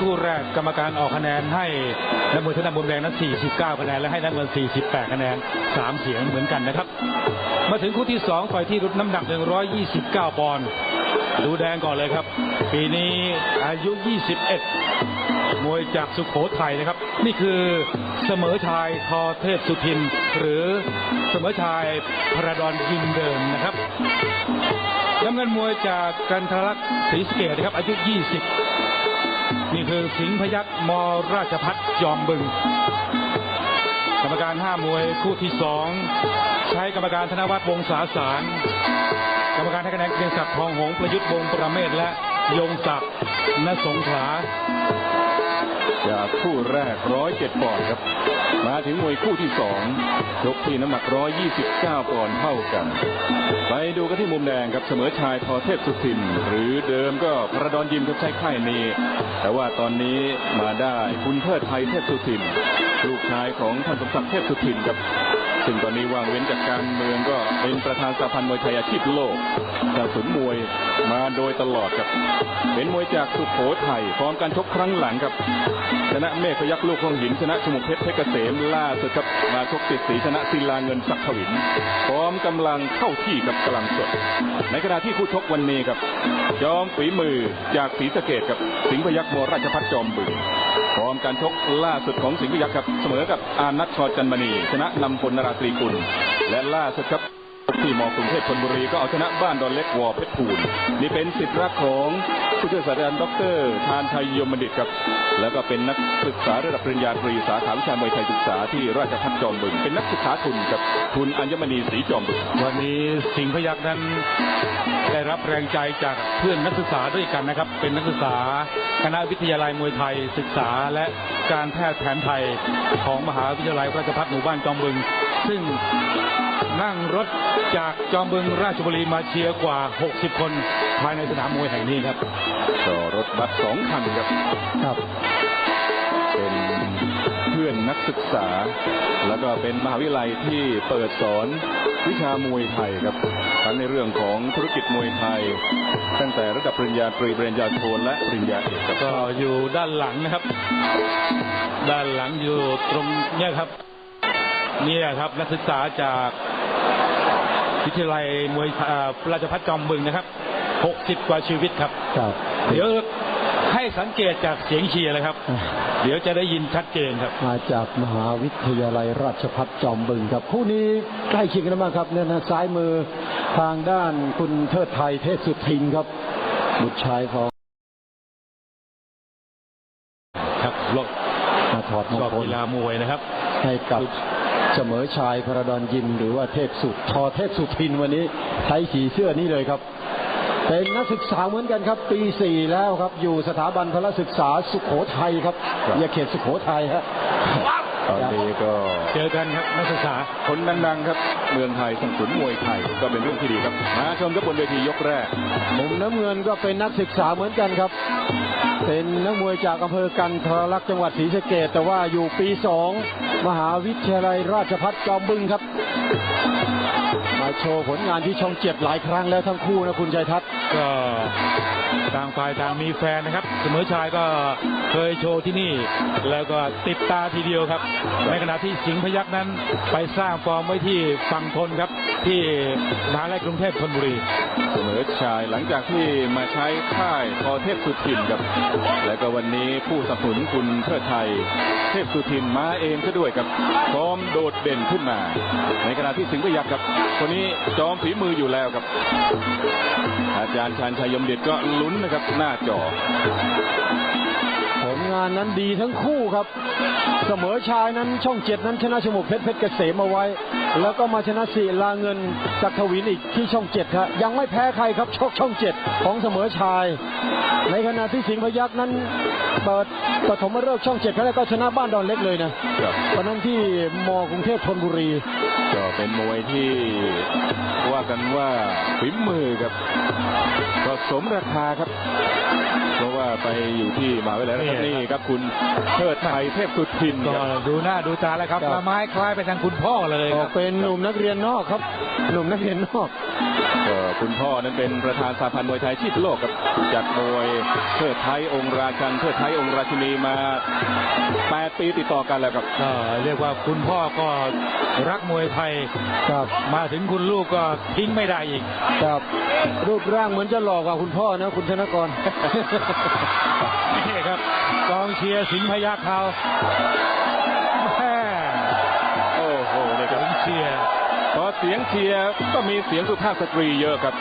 คู่แรกกรรมการออกคะแนนให้นักมวยชนะมุมแดงนั้น 49 คะแนนและให้นักมวย48 คะแนน 3 เสียงเหมือนกันนะครับ มาถึงคู่ที่2ต่อยที่รุ่นน้ำหนัก 129 ปอนด์ดูแดงก่อนเลยครับ ปีนี้อายุ 21 มวยจากสุขโขทัยนะครับ นี่คือเสมอชายทอเทพสุทิน หรือเสมอชายพระดอนยิมเดิมนะครับน้ำเงินมวยจากกันทรลักษ์ศรีสเกตนะครับอายุ 20 นี่คือสิงห์พยักษ์มราชพัฒจอมบึง กรรมการห้ามวยคู่ที่สองใช้กรรมการธนวัฒน์วงศาสาร กรรมการให้คะแนนเกรียงศักดิ์ทองหงส์ประยุทธ์วงศ์ประเมศและยงศักดิ์ณสงขลาจากคู่แรกร้อยเจ็ดปอนด์ครับ มาถึงมวยคู่ที่สองยกที่น้ำหนัก 129ปอนด์เท่ากัน ไปดูกันที่มุมแดงครับเสมอชายทอเทพสุทิน หรือเดิมก็พระดอนยิมครับใช้ค่ายนี้ แต่ว่าตอนนี้มาได้คุณเทิดไทยเทพสุทิน ลูกชายของท่านสมศักดิ์เทพสุทินครับ ซึ่งตอนนี้ว่างเว้นจากการเมืองก็เป็นประธานสาพันธ์มวยไทยอาชีพโลกสนับสนุนมวยมาโดยตลอดครับ เป็นมวยจากสุโขทัยฟอร์มการชกครั้งหลังครับ ชนะเมฆพยักลูกคลองหินชนะชมุกเพชรเพชรเกษมล่าสุดครับมาชกติดสีชนะศิลาเงินศักดิ์ถวิน พร้อมกำลังเข้าที่กับกำลังสด ในขณะที่คู่ชกวันนี้ครับ จอมฝีมือจากศรีสะเกดกับสิงห์พยักมราชพัฒจอมบึง พร้อมการชกล่าสุดของสิงห์พยักษ์ครับเสมอกับอานัทชอจันมณีชนะนำพลนราตรีกุลและล่าสุดครับ ที่มกรุงเทพธนบุรีก็เอาชนะบ้านดอนเล็กวอเพชรพูนนี่เป็นสิทธิ์รักของผู้ช่วยศาสตราจารย์ดรทานชัยยมบัณฑิตครับ แล้วก็เป็นนักศึกษาระดับปริญญาตรีสาขาวิชามวยไทยศึกษาที่ราชภัฏจอมบึงเป็นนักศึกษาทุนกับทุนอัญมณีศรีจอมบึงวันนี้สิงห์พยักษ์นั้นได้รับแรงใจจากเพื่อนนักศึกษาด้วยกันนะครับ เป็นนักศึกษาคณะวิทยาลัยมวยไทยศึกษาและการแพทย์แผนไทยของมหาวิทยาลัยราชภัฏหมู่บ้านจอมบึง ซึ่ง นั่งรถจากจอมบึงราชบุรีมาเชียร์กว่า 60 คนภายในสนามมวยแห่งนี้ครับก็รถบัสสองคันครับครับ เป็นเพื่อนนักศึกษา แล้วก็เป็นมหาวิทยาลัยที่เปิดสอนวิชามวยไทยครับทั้งในเรื่องของธุรกิจมวยไทย ตั้งแต่ระดับปริญญาตรีปริญญาโทและปริญญาเอกครับก็อยู่ด้านหลังนะครับ ด้านหลังอยู่ตรงเนี้ยครับเนี่ยครับนักศึกษาจาก วิทยาลัยมวยเอ่อราชพัฒจอมบึงนะครับ 60 กว่าชีวิตครับครับ เดี๋ยวให้สังเกตจากเสียงเชียร์เลยครับ เดี๋ยวจะได้ยินชัดเจนครับ มาจากมหาวิทยาลัยราชภัฏจอมบึงครับ คู่นี้ใกล้เคียงกันมากครับเนี่ยนะซ้ายมือทางด้านคุณเทิดไทยเทพสุทินครับบุตรชายของครับลบมาถอดมงชอบคลกีฬามวยนะครับ ให้กับ เสมอชายพระดอนยิมหรือว่าเทพสุดทอเทพสุทินวันนี้ใช้สีเสื้อนี่เลยครับ เป็นนักศึกษาเหมือนกันครับ ปีสี่แล้วครับ อยู่สถาบันพละศึกษาสุขโขทัยครับครับอย่าเขตสุขโขทัยฮะ ตอนนี้ก็เจอกันครับนักศึกษาคนดังๆครับ เมืองไทยสนับสนุนมวยไทยก็เป็นเรื่องที่ดีครับมาชมกับบนเวทียกแรกมุมน้ำเงินก็เป็นนักศึกษาเหมือนกันครับ เป็นนักมวยจากอำเภอกันทรลักษณ์จังหวัดศรีสะเกดแต่ว่าอยู่ปีสองมหาวิทยาลัยราชภัฏจอมบึงครับ มาโชว์ผลงานที่ช่องเจ็ดหลายครั้งแล้วทั้งคู่นะคุณชัยทัศน์ก็ ต่างฝ่ายต่างมีแฟนนะครับ เสมอชายก็เคยโชว์ที่นี่ แล้วก็ติดตาทีเดียวครับ ในขณะที่สิงห์พยักษ์นั้นไปสร้างฟอร์มไว้ที่ฝั่งทนครับ ที่มหาลัยกรุงเทพธนบุรี เสมอชายหลังจากที่มาใช้ค่ายพอเทพสุทินครับ แล้วก็วันนี้ผู้สนับสนุนคุณเทิดไทย เทพสุทินมาเองซะด้วยครับพร้อมโดดเด่นขึ้นมา ในขณะที่สิงห์พยักษ์ครับคนนี้จอมฝีมืออยู่แล้วครับ อาจารย์ชาญชัยยมเด็ดก็ลุ้นนะครับหน้าจอ ผลงานนั้นดีทั้งคู่ครับ เสมอชายนั้นช่องเจ็ดนั้นชนะชมุกเพชรเพชรเกษมเอาไว้แล้วก็มาชนะสีลาเงินศักดิ์ทวินอีกที่ช่องเจ็ดครับยังไม่แพ้ใครครับชกช่องเจ็ดของเสมอชาย ในขณะที่สิงห์พยักษ์นั้นเปิดปฐมฤกษ์ช่องเจ็ดครั้งแรกก็ชนะบ้านดอนเล็กเลยนะครับตอนนั้นที่มกรุงเทพธนบุรี ก็เป็นมวยที่ว่ากันว่าฝีมือครับก็สมราคาครับ เพราะว่าไปอยู่ที่มหาวิทยาลัยราชภัฏนี่ครับครับคุณเทิดไทยเทพสุทินก็ครับดูหน้าดูตาแล้วครับครับละไม้คล้ายไปทางคุณพ่อเลยอคอรักบเป็นหนุ่มนักเรียนนอกครับ หนุ่มนักเรียนนอกก็คุณพ่อนั้นเป็นประธานสาพันธ์มวยไทยชีพโลกครับจัดมวยเทิดไทยองค์ราชันเทิดไทยองค์ราชินีมา 8 ปีติดต่อกันแล้วครับก็เรียกว่าคุณพ่อก็รักมวยไทยครับมาถึงคุณลูกก็ทิ้งไม่ได้อีกครับรูปร่างเหมือนจะหลอกกว่าคุณพ่อนะคุณธนกรนี่ครับกองเชียร์สิงห์พยัคฆ์เขา นี่ คกรับองเชียร์พอเสียงเชียร์ก็มีเสียงสุภาพสตรีเยอะครับ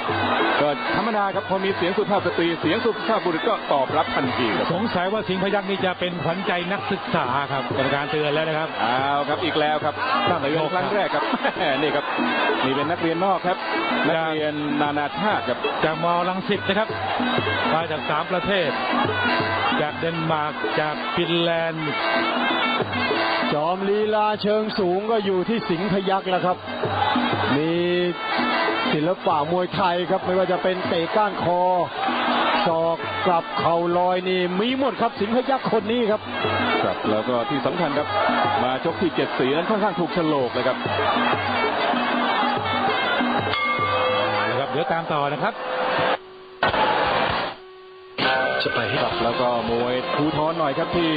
ก็ธรรมดาครับพอมีเสียงสุภาพสตรีเสียงสุภาพบุรุษก็ตอบรับทันทีครับสงสัยว่าสิงห์พยัคฆ์นี่จะเป็นขวัญใจนักศึกษาครับกรรมการเตือนแล้วนะครับอ้าวครับอีกแล้วครับตั้งแต่เรียนครั้งแรกครับนี่ครับนี่เป็นนักเรียนนอกครับนักเรียนนานาชาติครับจากมอลังสิตนะครับมาจากสามประเทศ จากเดนมาร์กจากฟินแลนด์ จอมลีลาเชิงสูงก็อยู่ที่สิงห์พยักษ์แล้วครับมีศิลปะมวยไทยครับไม่ว่าจะเป็นเตะก้านคอศอกกลับเข่าลอยนี่มีหมดครับสิงห์พยักษ์คนนี้ครับครับแล้วก็ที่สำคัญครับมาชกที่เจ็ดสีนั้นค่อนข้างถูกโฉลกเลยครับนะครับเดี๋ยวตามต่อนะครับ จะไปครับแล้วก็มวยภูทรหน่อยครับที่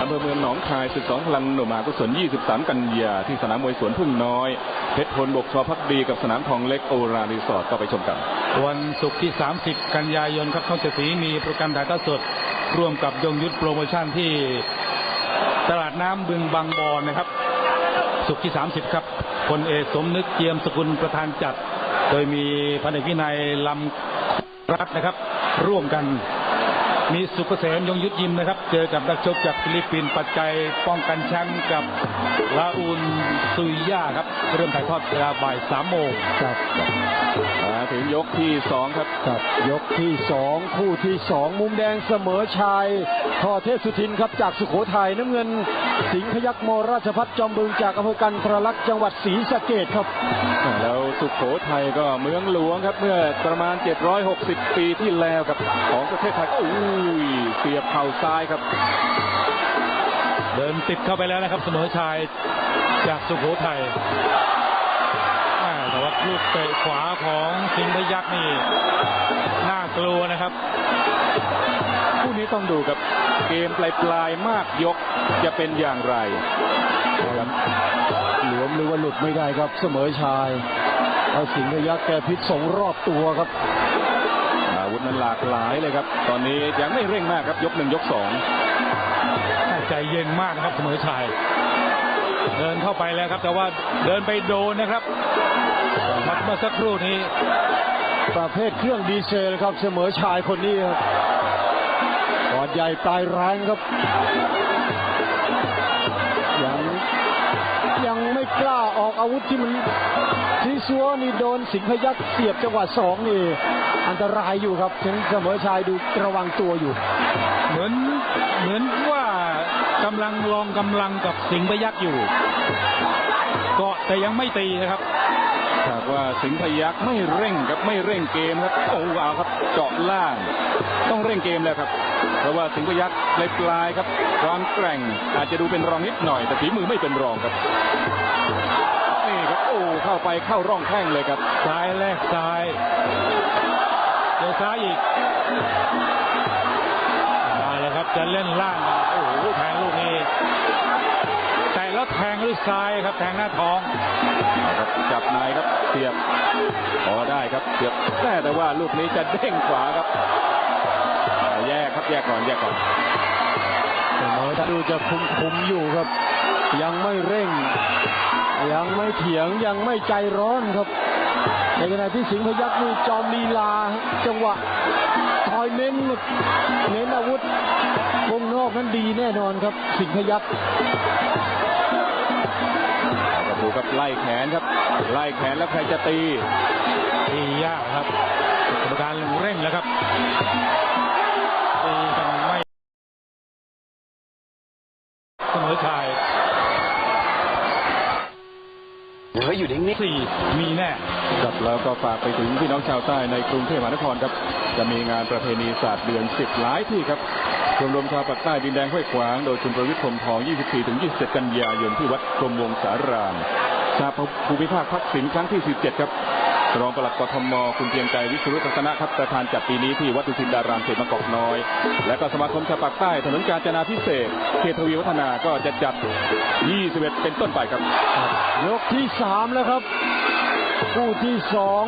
อำเภอเมืองหนองคายศึกสองพลังหนุ่มหากุศล23 กันยาที่สนามมวยสวนพึ่งน้อย เพชรพลบกชอพักดีกับสนามทองเล็กโอรารีสอร์ทก็ไปชมกัน วันศุกร์ที่ 30 กันยายนครับช่องเจ็ดสีมีโปรแกรมถ่ายทอดสด ร่วมกับยงยุทธโปรโมชั่นที่ตลาดน้ำบึงบางบอนนะครับ ศุกร์ที่ 30 ครับพลเอกสมนึกเจียมสกุลประธานจัด โดยมีพันเอกวินัยลำรัตน์นะครับ ร่วมกัน มีสุกเกษมยงยุทธยิมนะครับ เจอกับนักชกจากฟิลิปปินส์ปัจจัยป้องกันแชมป์กับลาอูนซุยย่าครับ เริ่มถ่ายทอดเวลาบ่ายสามโมงครับมาถึงยกที่สองครับครับยกที่สองคู่ที่สองมุมแดงเสมอชายทอเทพสุทินครับจากสุโขทัยน้ำเงิน สิงห์พยักษ์มราชพัฒจอมบึงจากอำเภอกันทรลักษณ์จังหวัดศรีสะเกดครับ แล้วสุขโขทัยก็เมืองหลวงครับเมื่อประมาณ 760 ปีที่แล้วครับของประเทศไทยอุ้ยเสียบเข่าซ้ายครับ เดินติดเข้าไปแล้วนะครับเสมอชายจากสุโขทัยอ่าแต่ว่าลูกเตะขวาของสิงห์พยักษ์นี่น่ากลัวนะครับคู่นี้ต้องดูครับเกมปลายปลายๆมากยกจะเป็นอย่างไรครับหลวมหรือว่าหลุดไม่ได้ครับเสมอชายเอาสิงห์พยักษ์แกพิษสงรอบตัวครับ อาวุธนั้นหลากหลายเลยครับ ตอนนี้ยังไม่เร่งมากครับยกหนึ่งยกสองใจเย็นมากนะครับเสมอชายเดินเข้าไปแล้วครับ แต่ว่าเดินไปโดนนะครับมัดเมื่อสักครู่นี้ ประเภทเครื่องดีเซลครับเสมอชายคนนี้ครับกอดใหญ่ปลายแรงครับ อาวุธที่มันซีซัวนี่โดนสิงห์พยักษ์เสียบจังหวะสองนี่อันตรายอยู่ครับถึงเสมอชายดูระวังตัวอยู่ เหมือนเหมือนว่ากำลังลองกำลังกับสิงห์พยักษ์อยู่เกาะแต่ยังไม่ตีนะครับหากว่าสิงห์พยักไม่เร่งครับไม่เร่งเกมครับโอ้ว้าวครับเจาะล่าง ต้องเร่งเกมแล้วครับเพราะว่าสิงห์พยักปลายปลายๆครับความแกร่งอาจจะดูเป็นรองนิดหน่อย แต่ฝีมือไม่เป็นรองครับ นี่ครับโอ้เข้าไปเข้าร่องแข้งเลยครับซ้ายแลกซ้ายเดี๋ยวซ้ายอีกมาแล้วครับจะเล่นล่างกันโอ้โหแทงลูกนี้แต่แล้วแทงด้วยซ้ายครับแทงหน้าท้องเอาครับจับนายครับเสียบพอได้ครับเสียบแต่แต่ว่าลูกนี้จะเด้งขวาครับเอาแยกครับแยกก่อนแยกก่อนเสมอดูจะคุมคุมๆอยู่ครับ ยังไม่เร่ง ยังไม่เถียงยังไม่ใจร้อนครับ ในขณะที่สิงห์พยักษ์นี่จอมลีลา จังหวะคอยเน้นเน้นอาวุธวงนอกนั้นดีแน่นอนครับ สิงห์พยักษ์เอาครับดูครับไล่แขนครับ ไล่แขนแล้วใครจะตีตียากครับกรรมการเร่งแล้วครับตีกันไม่เสมอชาย เฮ้ยอยู่นิ่งสี่มีแน่ครับแล้วก็ฝากไปถึงพี่น้องชาวใต้ในกรุงเทพมหานครครับ จะมีงานประเพณีศาสตร์เดือนสิบหลายที่ครับชมรมชาวปากใต้ดินแดงห้วยขวาง โดยคุณประวิทย์พรหมทอง 24-27 กันยายนที่วัดกรมวงศารามชาติภูมิภาคพักสินครั้งที่ 17 ครับ รองปลัดกทมคุณเพียงใจวิศรุตัตนะครับประธานจัดปีนี้ที่วัดดุสิตดารามเขตบางกอกน้อย และก็สมาคมชาวปากใต้ถนนกาญจนาพิเศษกเขตทวีวัฒนาก็จะจัด 21 เป็นต้นไปครับ ยกที่สามแล้วครับ คู่ที่สอง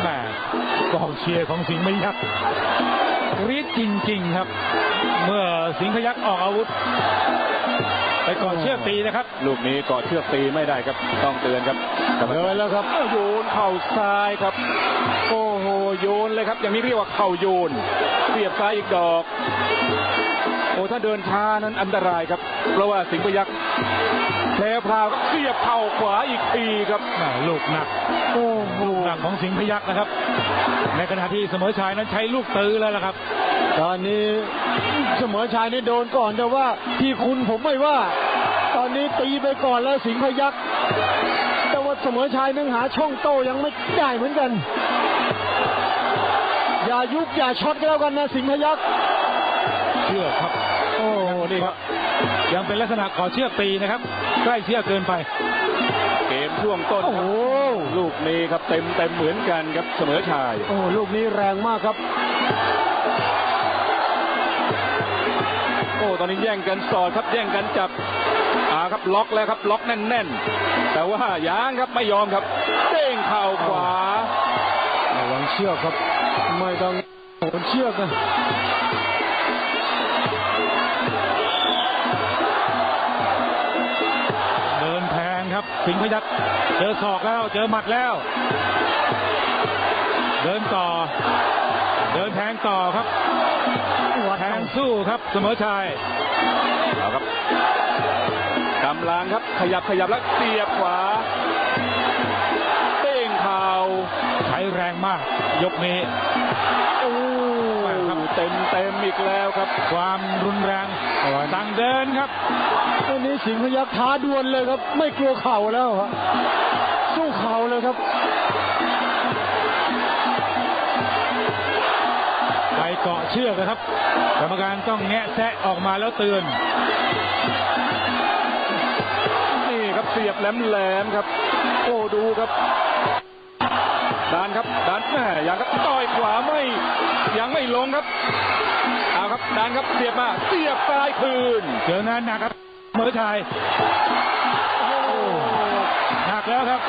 แหม่กองเชียร์ของสิงห์พยักษ์กรี๊ดจริง ๆ ครับ เมื่อสิงห์พยักษ์ออกอาวุธ ไปก่อนเชือกตีนะครับ ลูกนี้เกาะเชือกตีไม่ได้ครับ ต้องเตือนครับกรรมเดิการนแล้วครับโยนเข่าซ้ายครับ โอ้โหโยนเลยครับ อย่างนี้เรียกว่าเข่าโยนเสียบซ้ายอีกดอกโอ้ถ้าเดินช้านั้นอันตรายครับ เพราะว่าสิงห์พยักษ์แพรวพราวก็เสียบเข่าขวาอีกทีครับแหม่ลูกหนักโอ้โหหนักของสิงห์พยักษ์นะครับ ในขณะที่เสมอชายนั้นใช้ลูกตื้อแล้วล่ะครับ ตอนนี้เสมอชายนี่โดนก่อนแต่ว่าที่คุณผมไม่ว่า ตอนนี้ตีไปก่อนแล้วสิงห์พยักษ์แต่ว่าเสมอชายนึงหาช่องโต้ยังไม่ได้เหมือนกัน อย่ายุบอย่าช็อตก็แล้วกันนะสิงห์พยักษ์เชือกครับ โอ้โหนี่ครับ ยังเป็นลักษณะก่อเชือกตีนะครับ ใกล้เชือกเกินไป เกมช่วงต้นโอ้คโหรับลูกนี้ครับเต็มเต็มเหมือนกันครับเสมอชาย โอ้ลูกนี้แรงมากครับ ตอนนี้แย่งกันสอดครับแย่งกันจับอ่าครับล็อกแล้วครับล็อกแน่นๆ แต่ว่ายางครับไม่ยอมครับเด้งเข่าขวาระวังเชือกครับ ไม่ต้องโหนเชือกนะเดินแทงครับสิงห์พยักษ์เจอศอกแล้วเจอหมัดแล้ว เดินต่อ เดินแทงต่อครับ แทงสู้ครับเสมอชายเอาครับกำลังครับขยับขยับแล้วเสียบขวาเด้งเข่าใช้แรงมาก ยกนี้โอ้เต็มเต็มอีกแล้วครับ ความรุนแรงสั่งเดินครับตอนนี้สิงห์พยักษ์ท้าดวลเลยครับ ไม่กลัวเข่าแล้วฮะสู้เข่าเลยครับ เกาะเชือกนะครับ กรรมการต้องแงะแซะออกมาแล้วเตือน นี่ครับเสียบแหลมแหลมๆครับ โอ้ดูครับดานครับดานแม่ยังครับต่อยขวาไม่ยังไม่ลงครับเอาครับดานครับเสียบมาเสียบซ้ายคืนเจอนั้นหนักครับเสมอชายหนักแล้วครับ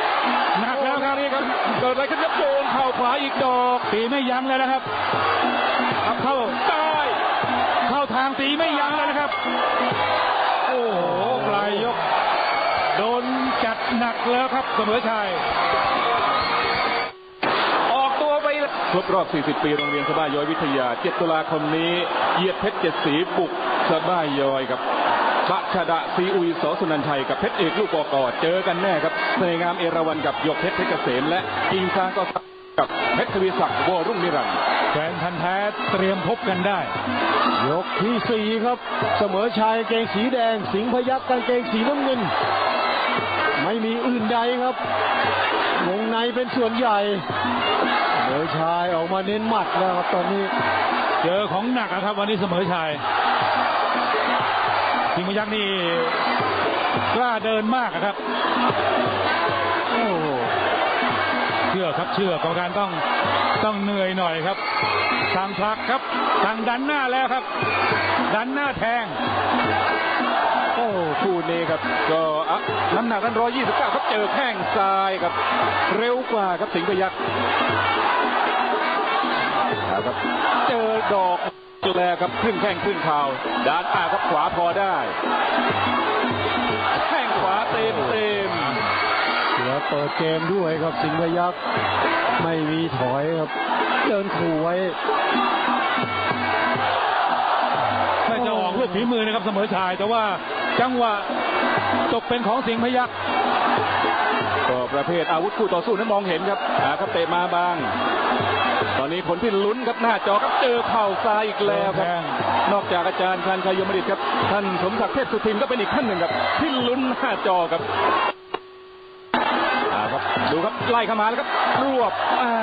หนักแล้วครับนี่ครับเกิดอะไรขึ้นครับโยนเข่าขวาอีกดอกตีไม่ยั้งแล้วนะครับ ครับเข้าได้เข้าทางตีไม่ยั้งแล้วนะครับ โอ้โหปลายยก โดนจัดหนักแล้วครับเสมอชายออกตัวไปครบรอบ 40 ปีโรงเรียนสบ้ายย้อยวิทยา 7 ตุลาคมนี้เหยียดเพชรเจ็ดสีบุกสบ้ายย้อยครับชะชดะซีอุยสสุนันชัยกับเพชรเอกลูกกอกอเจอกันแน่ครับเสนงามเอราวันกับหยกเพชรเพชรเกษมและกิงซางก็ กับเพชรทวีศักดิ์วอรุ่งนิรันดร์แฟนพันธ์แท้เตรียมพบกันได้ ยกที่สี่ครับ เสมอชายกางเกงสีแดง สิงห์พยักษ์กางเกงสีน้ำเงิน ไม่มีอื่นใดครับวงในเป็นส่วนใหญ่เสมอชายออกมาเน้นหมัดแล้วครับตอนนี้ เจอของหนักอะครับ วันนี้เสมอชาย สิงห์พยักษ์นี่กล้าเดินมากอะครับ โอ้โหเชื่อครับเชื่อกรรมการต้องต้องเหนื่อยหน่อยครับสั่งผลักครับสั่งดันหน้าแล้วครับ ดันหน้าแทงโอ้คู่นี้ครับก็อะน้ำหนักนั้น 129 ครับเจอแข้งซ้ายครับ เร็วกว่าครับสิงห์พยักษ์ครับเจอดอกแลครับครึ่งแข้งครึ่งเข่าด้านอาครับขวาพอได้ แข้งขวาเต็มเต็ม เหลือเปิดเกมด้วยครับสิงห์พยักษ์ไม่มีถอยครับ เดินขู่ไว้ถ้าจะออกลูกฝีมือนะครับเสมอชาย แต่ว่าจังหวะตกเป็นของสิงห์พยักษ์ก็ประเภทอาวุธคู่ต่อสู้นั้นมองเห็นครับอาครับเตะมาบาง ตอนนี้ผลที่ลุ้นครับหน้าจอครับเจอเข่าซ้ายอีกแล้วครับแทงนอกจากอาจารย์ชันชัยยมดิตครับ ท่านสมศักดิ์เทพสุทินก็เป็นอีกท่านหนึ่งครับที่ลุ้นหน้าจอครับอ่าครับ ดูครับไล่เข้ามาแล้วครับรวบอ่า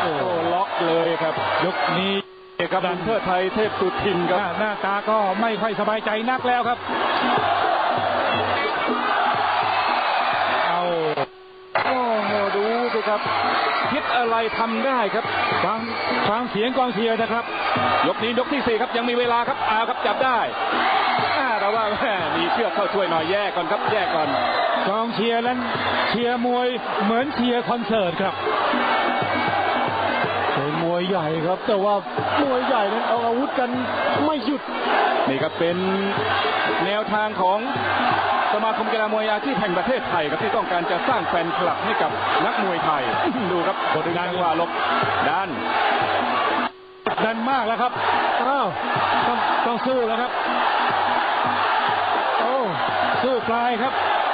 โอ้ล็อกเลยครับ ยกนี้เอกบันเทิดไทยเทพสุทินหครับน้าหน้าตาก็ไม่ค่อยสบายใจนักแล้วครับ เอาโอ้โหดูสิครับ คิดอะไรทำได้ครับฟังฟังเสียงกองเชียร์นะครับ ยกนี้ยกที่สี่ครับยังมีเวลาครับอาครับจับได้อ่า แต่ว่าแม่มีเชือกเข้าช่วยหน่อยแยกก่อนครับแยกก่อนกองเชียร์นั้นเชียร์มวยเหมือนเชียร์คอนเสิร์ตครับเป็นมวยใหญ่ครับ แต่ว่ามวยใหญ่นั้นเอาอาวุธกันไม่หยุดนี่ครับเป็นแนวทางของสมาคมกีฬามวยอาชีพแห่งประเทศไทยครับที่ต้องการจะสร้างแฟนคลับให้กับนักมวยไทย ดูครับกดดันว่าลบดันดันมากแล้วครับอ้าวต้องต้องสู้แล้วครับโอ้ สู้ปลายครับ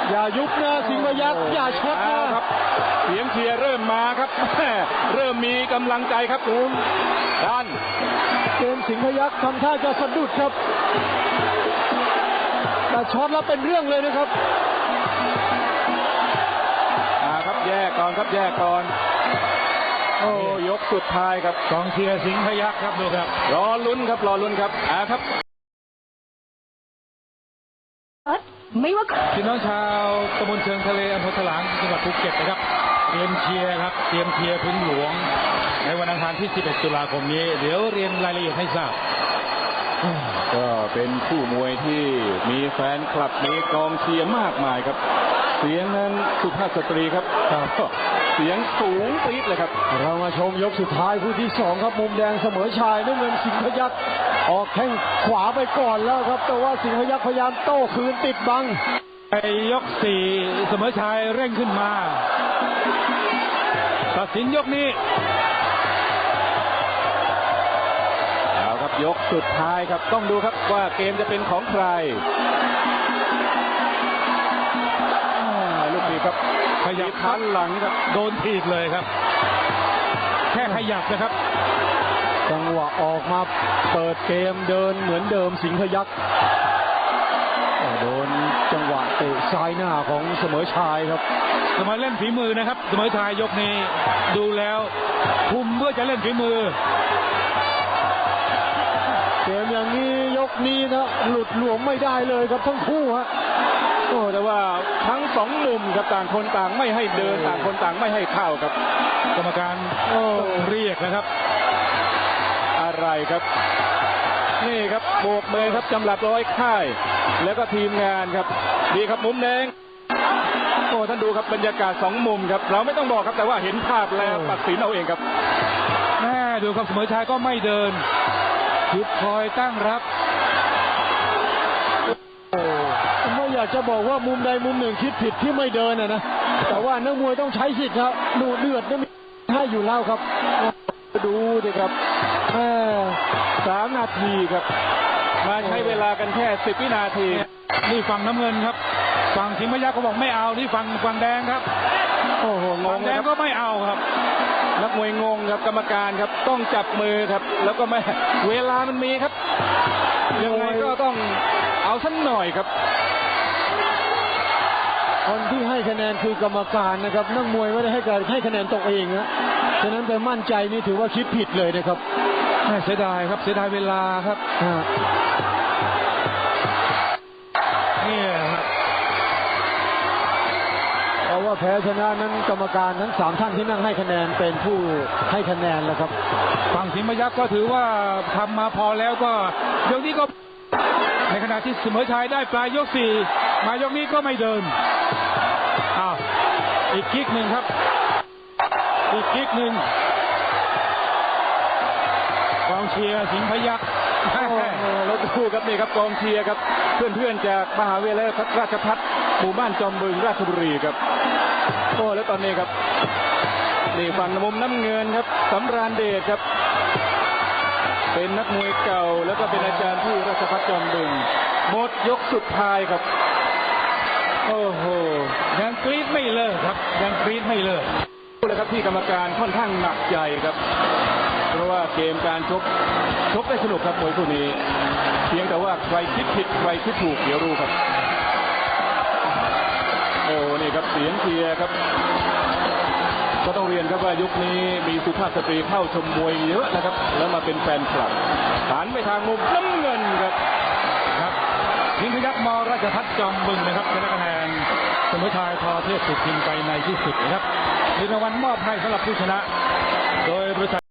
อย่ายุบนะสิงห์พยักษ์อย่าช็อตเอานะครับ เสียงเชียร์เริ่มมาครับแม่เริ่มมีกำลังใจครับดันเกมสิงห์พยักษ์ทำท่าจะสะดุดครับแต่ช็อตแล้วเป็นเรื่องเลยนะครับอ่าครับแยกก่อนครับแยกก่อนโอ้ยกสุดท้ายครับกองเชียร์สิงห์พยักครับดูครับรอลุ้นครับรอลุ้นครับอ่าครับ ไม่ว่าพี่น้องชาวตำบลเชิงทะเลอำเภอถลางจังหวัดภูเก็ตนะครับ เตรียมเชียร์ครับ เตรียมเชียร์พื้นหลวง ในวันอังคารที่ 11 ตุลาคมนี้ เดี๋ยวเรียนรายละเอียดให้ทราบ ก็เป็นคู่มวยที่มีแฟนคลับมีกองเชียร์มากมายครับ เสียงนั้นสุภาพสตรีครับ เสียงสูงปรี๊ดเลยครับ เรามาชมยกสุดท้ายคู่ที่สองครับมุมแดงเสมอชายน้ำเงินสิงห์พยักษ์ออกแข้งขวาไปก่อนแล้วครับ แต่ว่าสิงห์พยักษ์พยายามโต้คืนติดบังไปยกสี่เสมอชายเร่งขึ้นมา ตัดสินยกนี้เอาครับยกสุดท้ายครับต้องดูครับว่าเกมจะเป็นของใคร ครับ ขยับทันหลังครับ โดนถีบเลยครับ แค่ขยับนะครับ จังหวะออกมาเปิดเกมเดินเหมือนเดิมสิงห์พยักษ์โอ้โดนจังหวะเตะซ้ายหน้าของเสมอชายครับ เสมอเล่นฝีมือนะครับ เสมอชายยกนี้ดูแล้วคุมเพื่อจะเล่นฝีมือเกมอย่างนี้ยกนี้นะหลุดหลวมไม่ได้เลยครับทั้งคู่ฮะ โอ้แต่ว่าทั้งสองมุมครับต่างคนต่างไม่ให้เดินต่างคนต่างไม่ให้เข้าครับ กรรมการโอ้เรียกนะครับ อะไรครับ นี่ครับโบกมือครับจำหลับร้อยค่าย แล้วก็ทีมงานครับดีครับมุมแดงโอ้ท่านดูครับบรรยากาศสองมุมครับ เราไม่ต้องบอกครับแต่ว่าเห็นภาพแล้วตัดสินเอาเองครับแม่ดูครับเสมอชายก็ไม่เดินคิดคอยตั้งรับ อยากจะบอกว่ามุมใดมุมหนึ่งคิดผิดที่ไม่เดินนะนะแต่ว่านักมวยต้องใช้สิทธิ์ครับดูเดือดนะมีให้อยู่แล้วครับ ดูดิครับแม่สามนาทีครับมาใช้เวลากันแค่สิบวินาที นี่ฝั่งน้ำเงินครับ ฝั่งสิงห์พยักก็บอกไม่เอานี่ฝั่งฝั่งแดงครับโอ้โหงฝั่งงเลแดยงครับก็ไม่เอาครับ นักมวยงงครับกรรมการครับ ต้องจับมือครับ แล้วก็ไม่เวลามันมีครับยังไงก็ต้องเอาสักหน่อยครับ คนที่ให้คะแนนคือกรรมการนะครับ นักมวยไม่ได้ให้การให้คะแนนตกเองนะฉะนั้นไปมั่นใจนี่ถือว่าคิดผิดเลยนะครับแม่เสียดายครับเสียดายเวลาครับฮะเนี่ยครับเพราะว่าแพ้ชนะนั้นกรรมการทั้งสามท่านที่นั่งให้คะแนนเป็นผู้ให้คะแนนแล้วครับฝั่งสิงห์พยักก็ถือว่าทำมาพอแล้วก็ยกนี้ก็ในขณะที่เสมอชายได้ปลายยกสี่มายกนี้ก็ไม่เดิน อ้าวอีกกิ๊กหนึ่งครับ อีกกิ๊กหนึ่งกองเชียร์สิงห์พยักโอ้โหแล้วดูครับนี่ครับกองเชียร์ครับ เพื่อนๆจากมหาวิทยาลัยราชพัฒหมู่บ้านจอมบึงราชบุรีครับโอ้แล้วตอนนี้ครับนี่ฝั่งมุมน้ำเงินครับสำราญเดชครับ เป็นนักมวยเก่าแล้วก็เป็นอาจารย์ที่ราชพัฒจอมบึงหมดยกสุดท้ายครับ กรีดไม่เลิกเลยครับที่กรรมการค่อนข้างหนักใจครับ เพราะว่าเกมการชกชกได้สนุกครับมวยคู่นี้ เพียงแต่ว่าใครคิดผิดใครคิดถูกเดี๋ยวรู้ครับ โอ้นี่ครับเสียงเชียร์ครับ ก็ต้องเรียนครับว่ายุคนี้มีสุภาพสตรีเข้าชมมวยเยอะนะครับ แล้วมาเป็นแฟนคลับหันไปทางมุมน้ำเงินครับครับนี่คือครัมอราชพัฒน์จอมบึงนะครับชนะคะแนน สมุทรายทอเทพสุดทินไปในที่สุดนะครับรางวัลมอบให้สำหรับผู้ชนะ โดยบริษัท